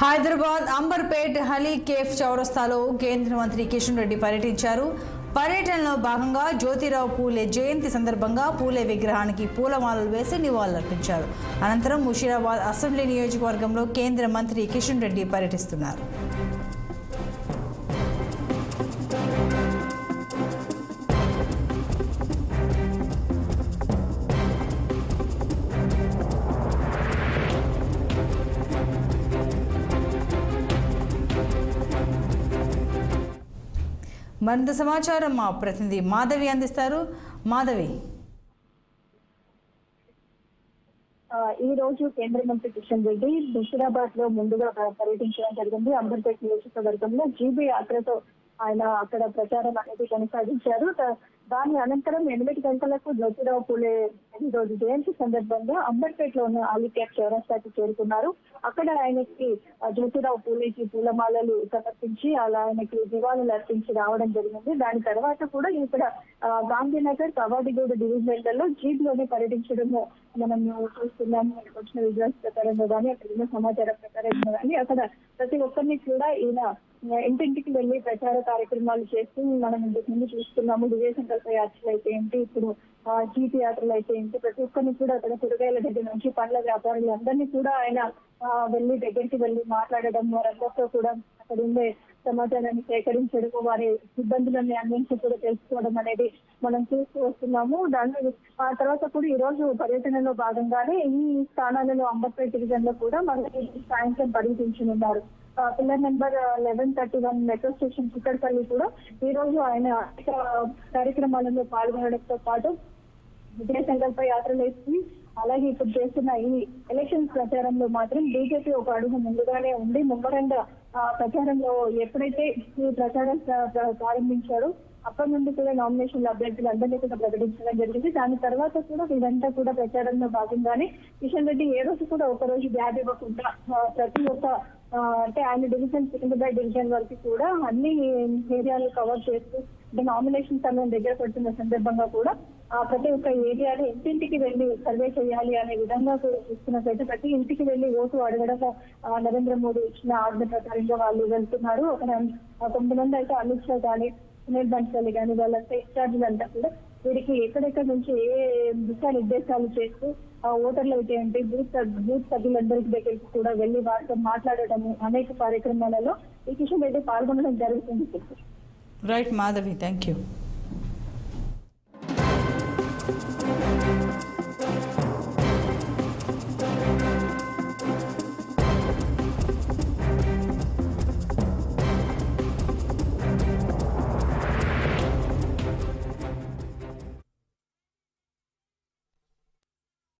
హైదరాబాద్ అంబర్పేట్ హలీ cafe చౌరస్తాలో కేంద్ర మంత్రి కిషన్ రెడ్డి పర్యటించారు. పర్యటనలో భాగంగా జ్యోతిరావు పూలే జయంతి సందర్భంగా పూలే విగ్రహానికి పూలమాలలు వేసి నివాళులర్పించారు. అనంతరం ముషీరాబాద్ అసెంబ్లీ నియోజకవర్గంలో కేంద్ర మంత్రి కిషన్ రెడ్డి పర్యటిస్తున్నారు. మరింత సమాచారం మా ప్రతినిధి మాధవి అందిస్తారు. మాధవి. ఈ రోజు కేంద్ర మంత్రి కిషన్ రెడ్డి ముషిరాబాద్లో ముందుగా పర్యటించడం జరిగింది. అంబర్పేట నియోజకవర్గంలో జీబీ యాత్రతో ఆయన అక్కడ ప్రచారం అనేది కొనసాగించారు. దాని అనంతరం ఎనిమిది గంటలకు జ్యోతిరావు పూలే రోజు జయంతి సందర్భంగా అంబర్పేటలో ఉన్న ఆలిక్యాప్ చౌరస్తాకి చేరుకున్నారు. అక్కడ ఆయనకి జ్యోతిరావు పూలేకి పూలమాలలు సమర్పించి అలా ఆయనకి నివాళులు అర్పించి రావడం జరిగింది. దాని తర్వాత కూడా ఇక్కడ గాంధీనగర్ కవాడిగూడ డివిజన్లలో జీప్లోనే పర్యటించడము మనం చూస్తున్నాము. వచ్చిన విజువల్స్ ప్రకారంగా కానీ అక్కడ ఉన్న సమాచారం ప్రకారంగా కానీ అక్కడ ప్రతి ఒక్కరిని కూడా ఈయన ఇంటింటికి వెళ్ళి ప్రచార కార్యక్రమాలు చేస్తూ మనం ఇంతకు ముందు చూస్తున్నాము. విజయ సంకల్ప యాత్రలు అయితే ఏంటి? ఇప్పుడు ఆ, జీపీ యాత్రలు అయితే ఏంటి? ప్రతి ఒక్కరిని కూడా అక్కడ కూరగాయల దగ్గర నుంచి పండ్ల వ్యాపారులు అందరినీ కూడా ఆయన వెళ్ళి దగ్గరికి వెళ్ళి మాట్లాడడం వారందరితో కూడా అక్కడ ఉండే సమాచారాన్ని సేకరించడం వారి ఇబ్బందులన్నీ అందించి కూడా తెలుసుకోవడం అనేది మనం చూస్తూ వస్తున్నాము. దాని ఆ తర్వాత కూడా ఈ రోజు పర్యటనలో భాగంగానే ఈ స్థానాలలో అంబర్పేట డివిజన్లో కూడా మనకి సాయంత్రం పర్యటించనున్నారు. Pillar number eleven thirty one metro station Chikkadpally కూడా ఈ రోజు ఆయన అనేక కార్యక్రమాలలో పాల్గొనడంతో పాటు విజయ సంకల్ప యాత్రలు వేసి అలాగే ఇప్పుడు చేస్తున్న ఈ ఎలక్షన్ ప్రచారంలో మాత్రం బీజేపీ ఒక అడుగు ముందుగానే ఉంది. ముమ్మరంగా ఆ ప్రచారంలో ఎప్పుడైతే ఈ ప్రచారం ప్రారంభించారో అప్పటి నుండి కూడా నామినేషన్ అభ్యర్థులు అందరినీ కూడా ప్రకటించడం జరిగింది. దాని తర్వాత కూడా వీరంతా కూడా ప్రచారంలో భాగంగానే కిషన్ రెడ్డి ఏ రోజు కూడా ఒక రోజు గ్యాప్ ఇవ్వకుండా ప్రతి ఒక్క అంటే ఆయన డివిజన్ సికింద్రాబాద్ డివిజన్ వరకు కూడా అన్ని ఏరియాలు కవర్ చేస్తూ అంటే నామినేషన్ సమయం దగ్గర పడుతున్న సందర్భంగా కూడా ఆ ప్రతి ఒక్క ఏరియాలో ఇంటింటికి వెళ్ళి సర్వే చేయాలి అనే విధంగా చూస్తున్నట్లయితే ప్రతి ఇంటికి వెళ్ళి ఓటు అడగడం నరేంద్ర మోడీ ఇచ్చిన ఆజ్ఞ ప్రకారంగా వాళ్ళు వెళ్తున్నారు. అక్కడ కొంతమంది అయితే అమిత్ షా కానీ సునీల్ బన్సాలి కానీ వాళ్ళంతా ఇన్ఛార్జీలంతా కూడా వీరికి ఎక్కడెక్కడ నుంచి ఏ దిశా నిర్దేశాలు చేస్తూ ఆ ఓటర్లు అయితే ఏంటి బూత్ బూత్ సభ్యులందరి దగ్గరికి కూడా వెళ్ళి వారితో మాట్లాడటము అనేక కార్యక్రమాలలో ఈ కిషన్ రెడ్డి పాల్గొనడం జరుగుతుంది. Right Madhavi thank you